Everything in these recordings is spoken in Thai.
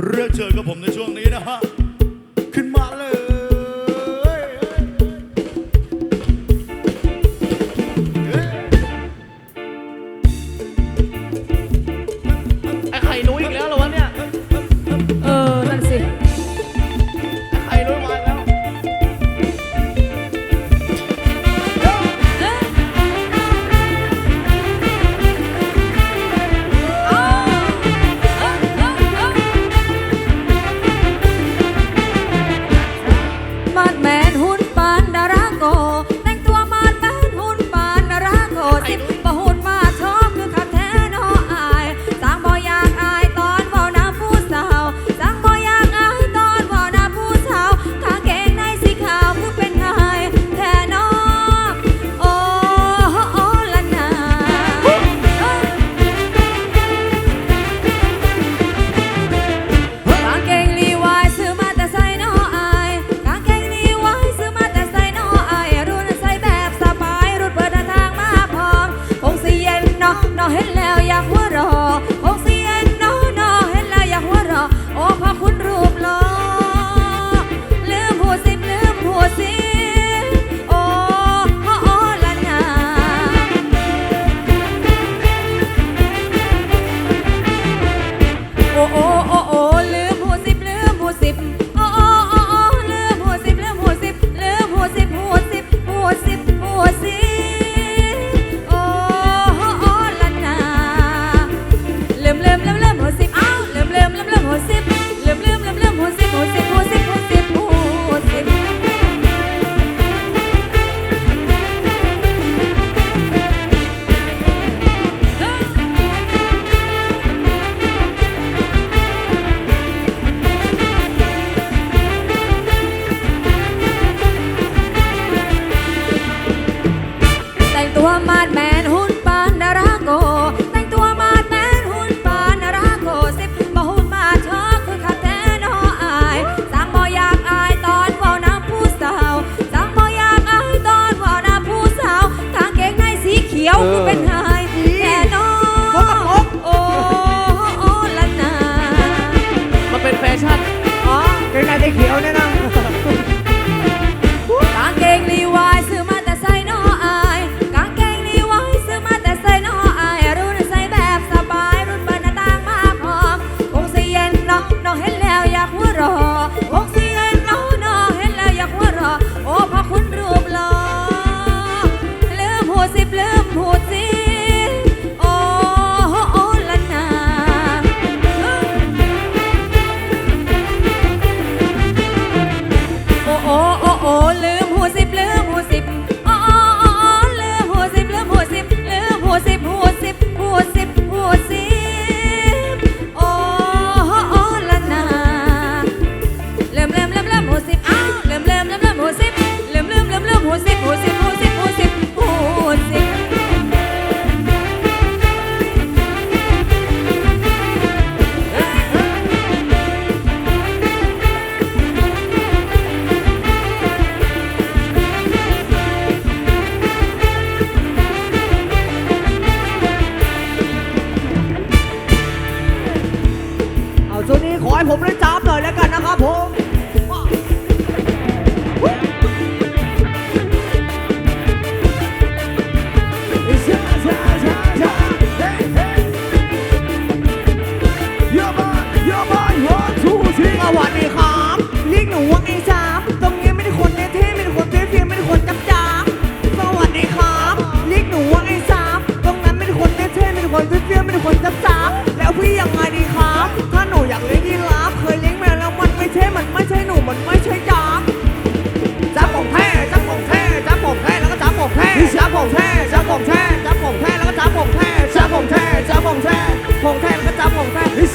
เรียกเชิญกับผมในช่วงนี้นะฮะ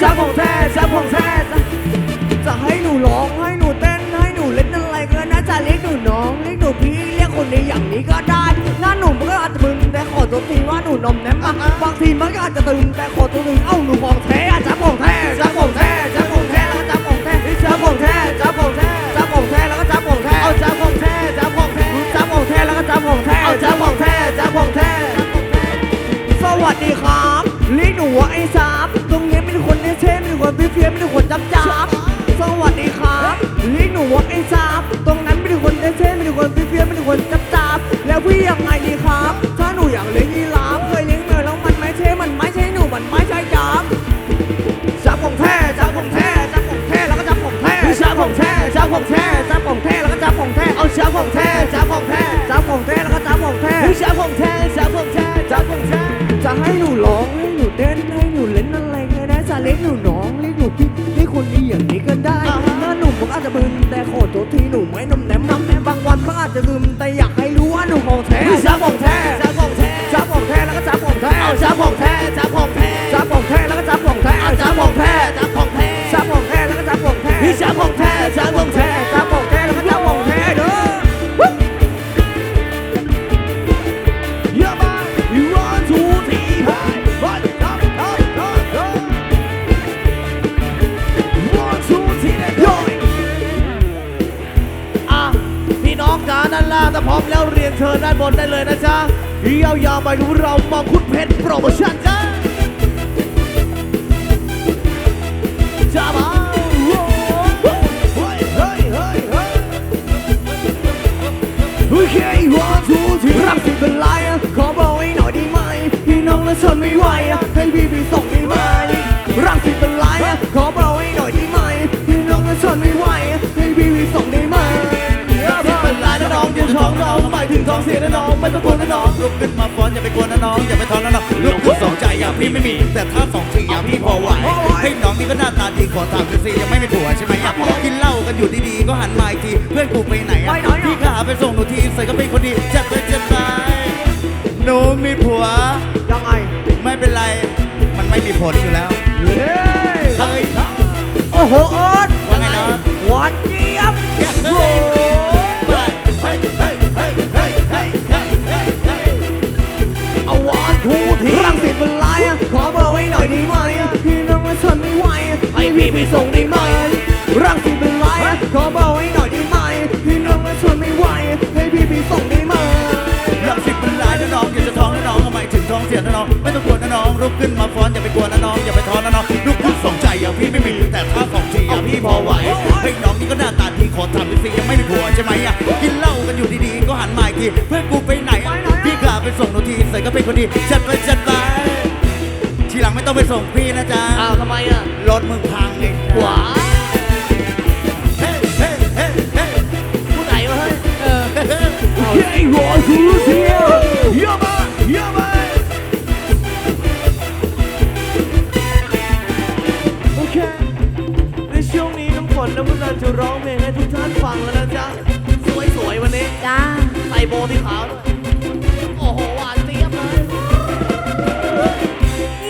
ซับของแท้ซับของแท้จะให้หนูร้องให้หนูเต้นให้หนูเล่นอะไรก็น่าจะเรียกหนูน้องเรียกหนูพี่เรียกคนในอย่างนี้ก็ได้ถ้าหนุ่มก็อาจจะมึนแต่ขอตัวทีว่าหนูนมแนมบางทีมันก็อาจจะตึงแต่ขอตัวหนึ่งเอ้าหนูของแท้ซับของแท้ซับของ เลี้ยงหนูไอ้สาบตรงนี้ไมีคนเท่ๆมีคนเฟี้ยวมีคนจับจับสวัสดีครับเลี้ยงหนูไอ้สาบตรงนั้นไมีคนเท่ๆมีคนเฟี้ยวมีคนจับจับแล้วพี่ยังไงดีครับ ถ้าหนูอยากเลี้ยงยีราฟเคยเลี้ยงเมื่อแล้วมันไม่เท่มันไม่ใช่หนูมันไม่ใช่จับจับของแท้จับของแท้จับของแท้แล้วก็จับของแท้จับของแท้จับของแท้จับของแท้แล้วก็จับของแท้เอาจับของแท้จับของแท้ จับของแท้จับของแท้จับของแท้แล้วก็จับของแท้เด้ออย่ามาอีวันทูทีให้วันทับทับทับทับวันทูทีได้ย่อยอะพี่น้องจ๋าด้านล่างถ้าพร้อมแล้วเรียนเชิญด้านบนได้เลยนะจ๊ะยาวๆไปดูเรามองคุณเพชรโปรโมชั่น พี่น้องและชนไม่ไหวอะให้พี่ไปส่งได้ไหมรักสิเป็นไรอะขอบอกไว้หน่อยได้ไหมพี่น้องและชนไม่ไหวอะให้พี่ไปส่งได้ไหมที่เป็นลายนะน้องยืนท้องน้องหมายถึงท้องเสียนะน้องไม่ต้องกลัวนะน้องลุกขึ้นมาฟ้อนอย่าไปกลัวนะน้องอย่าไปท้อนะน้องลุกขึ้นสองใจอย่างพี่ไม่มี แต่ถ้าสองทีอย่างพี่พอไหวให้น้องนี่ก็หน้าตาดีขอถามดูสิยังไม่มีผัวใช่ไหมอะกินเหล้ากันอยู่ดีๆก็หันมาอีกทีเพื่อนกูไปไหนอะพี่ก็หาไปส่งหนูทีใส่ก็เป็นคนดีจัดไปจัดไป หนูมีผัว ยังไงไม่เป็นไร มันไม่มีผลอยู่แล้วเย้เฮ้ยโอ้โหออสว่าไงนะหวานเจี๊ยบโอ้โหเอาหวานทูทีรังสิตเป็นไรอะขอเบอร์ไว้หน่อยดีไหมอะพี่น้องว่าฉันไม่ไหวอะให้พี่ไปส่งได้ไหมรังสิตเป็นไรอะขอเบอร์ ลุกขึ้นมาฟ้อนอย่าไปกลัวนะน้องอย่าไปท้อนะน้องลุกขึ้นสองใจอย่างพี่ไม่มีแต่ถ้าสองทีอย่างพี่พอไหวเฮ้ยน้องนี่ก็หน้าตาดีขอถามดูสิยังไม่มีผัวใช่ไหมอะกินเหล้ากันอยู่ดีๆก็หันมาอีกทีเพื่อนกูไปไหนอะพี่กล้าไปส่งหนูทีใส่ก็เป็นคนดีจัดไปจัดไปทีหลังไม่ต้องไปส่งพี่นะจ๊ะอ้าวทำไมอะรถมึงพังเองหวาเฮ้เฮ้เฮ้เฮ้ผู้ไหนวะเฮ้ยเออเฮ้ยหัวทูเทียว นี้น้ำฝนน้ำมันต์จะร้องเพลงให้ทุกท่านฟังแล้วนะจ๊ะ สวยๆวันนี้ จ้าใส่โบว์ที่ขาวด้วยโอ้โหหวานเจี๊ยบเลย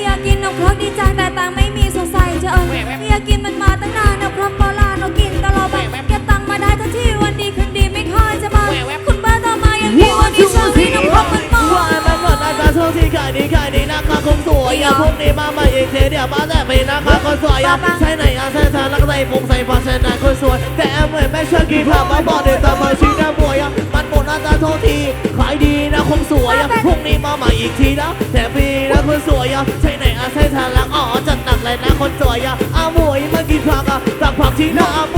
อยากกินนมครกดีจังแต่ตังค์ไม่มีสงสัยจะเอิญอยากกินมันมาตั้งนานนมครกโบราณเรากินตลอดแบบเก็บตังค์มาได้ทันทีวันดีคืนดีไม่ค่อยจะมา คุณป้าต่อมาอย่างนี้วันนี้ชอบที่นมครกมันมอ วายมันหมดอาจารย์โชคที่ขายดีขายดีนะคะคงสวยอะพวกนี้มาใหม่องเทเดียวมาแต่เป็นนะคะคนสวยอะใช่ไหนอะใช่ทานแล้วก็ใส่ผงใส่ฟาชนะคนสวยแต่เหมือนแม่เชื่อกี่ผ่ามาบอกเด็กตามมาชี้หน้าบวยอะมันหมดอาจารย์โทษทีขายดีนะคงสวยอะพวกนี้มาใหม่อีกทีนะแต่ปีนะคนสวยอะใช่ไหนอะใช่ทานแล้วอ๋อจัดหนักเลยนะคนสวยอะอาหมวยมากินผักอะตักผักทิ้งหน้าอาหม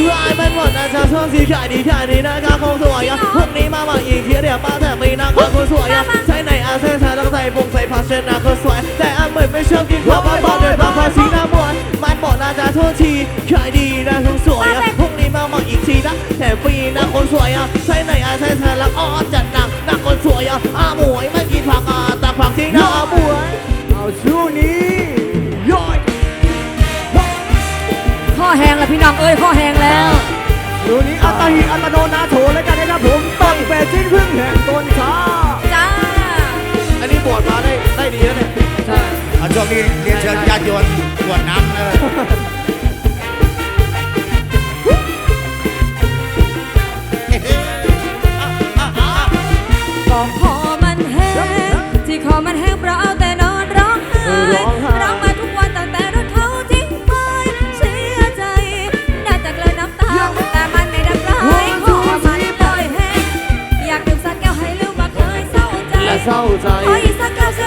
ไม่ใช่ทันทีวายมันหมดอาจารย์โชคที่ขายดีขายดีนะคะคงสวยอะพวกนี้มาใหม่อีกทีเดียวมาแต่ปีนะคะคนสวยอะใช่ไหนอาเซนทานแล้วก็ใส่ผงใส่ฟาชนะคนสวย แต่อันเหมือนไม่เชื่อกินข้าวมาบอกเด็กบางภาษีหน้ามวนมันหมดอาจารย์โทษทีขายดีนะคงสวยอะพวกนี้มาใหม่อีกทีนะแต่ปีนะคนสวยอะใช่ไหนอาเซนทานแล้วอ๋อจัดหนักหนักคนสวยอะอาหมวยไม่กินผักอะตักผักทิ้งหน้าอาหมวยเอาช่วงนี้ พี่น้องเอ้ยข้อแห้งแล้วช่วงนี้อัตหิอัตโนนาโถแล้วกันนะครับผมต้องแปดชิ้นพึ่งแห่งต้นชาจ้าอันนี้บวชมาได้ได้ดีแล้วเนี่ยใช่อะช่วงนี้เรียนเชิญญาติโยมกวดน้ำเล 可以。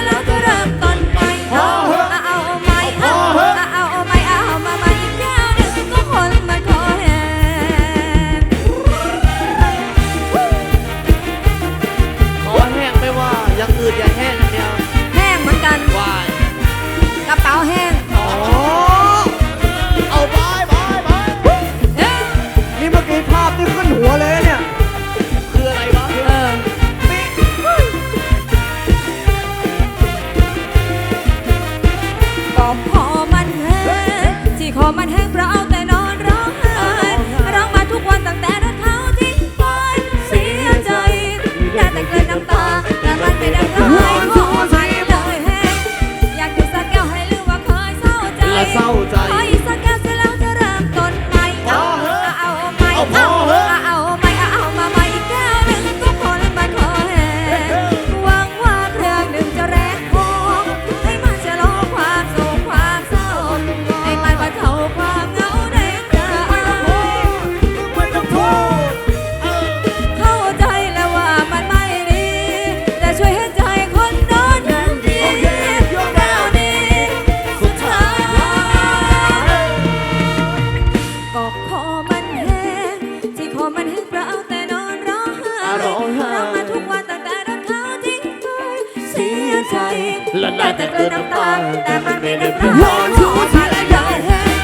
ละลายแต่เกินน้ำตาแต่มันไม่ได้เพราะร้อนทุกทีและยายแห้ง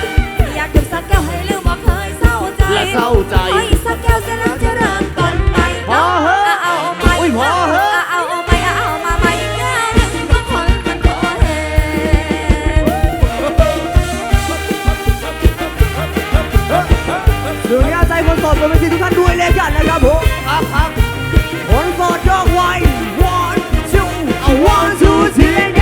อยากดื่มสักแก้วให้ลืมว่าเคยเศร้าใจและเศร้าใจไอ้สักแก้วจะแล้วจะเริ่มต้นใหม่เอาเฮ้อเอาไปอุ้ยพเฮ้อเอาไปเอามาใหม่แก้วบางคนมันก็เห็นดูงานใจคนสดบนเวทีทุกท่านด้วยเลยกันนะครับผมครับครับคนสดยอกไว one two one two Jesus